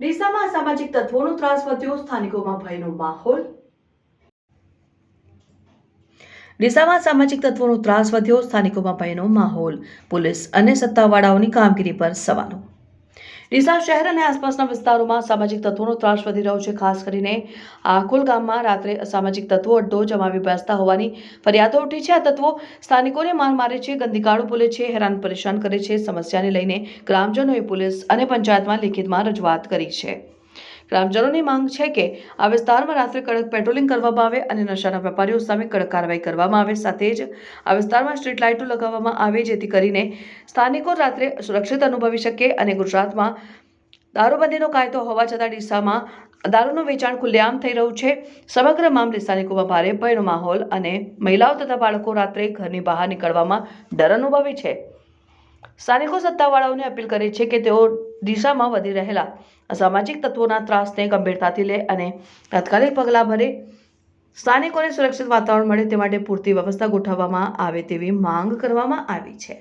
ડીસામાં અસામાજિક તત્વોનો ત્રાસ વધ્યો, સ્થાનિકોમાં ભયનો માહોલ. ડીસામાં સામાજિક તત્વોનો ત્રાસ વધ્યો, સ્થાનિકોમાં ભયનો માહોલ. પોલીસ અને સત્તાવાળાઓની કામગીરી પર સવાલો. ડીસા શહેર અને આસપાસના વિસ્તારોમાં સામાજિક તત્વોનો ત્રાસ વધી રહ્યો છે. ખાસ કરીને આખોલ ગામમાં રાત્રે અસામાજિક તત્વો અડ્ડો જમાવી બેસતા હોવાની ફરિયાદો ઉઠી છે. આ તત્વો સ્થાનિકોને માર મારે છે ગંદીકાળો બોલે છે, હેરાન પરેશાન કરે છે. સમસ્યાને લઈને ગ્રામજનોએ પોલીસ અને પંચાયતમાં લિખિતમાં રજૂઆત કરી છે. ગ્રામજનોની માંગ છે કે આ વિસ્તારમાં રાત્રે કડક પેટ્રોલિંગ કરવામાં આવે અને નશાના વેપારીઓ સામે કડક કાર્યવાહી કરવામાં આવે. સાથે જ આ વિસ્તારમાં સ્ટ્રીટ લાઇટો લગાવવામાં આવે, જેથી કરીને સ્થાનિકો રાત્રે સુરક્ષિત અનુભવી શકે અને ગુજરાતમાં દારૂબંધીનો કાયદો હોવા છતાં ડીસામાં દારૂનું વેચાણ ખુલ્લેઆમ થઈ રહ્યું છે. સમગ્ર મામલે સ્થાનિકોમાં ભારે ભયનો માહોલ અને મહિલાઓ તથા બાળકો રાત્રે ઘરની બહાર નીકળવામાં ડર અનુભવે છે. સ્થાનિકો સત્તાવાળાઓને અપીલ કરી છે કે તેઓ દિશામાં વધી રહેલા અસામાજિક તત્વોના ત્રાસને ગંભીરતાથી લે અને તાત્કાલિક પગલાં ભરે. સ્થાનિકોને સુરક્ષિત વાતાવરણ મળે તે માટે પૂરતી વ્યવસ્થા ગોઠવવામાં આવે તેવી માંગ કરવામાં આવી છે.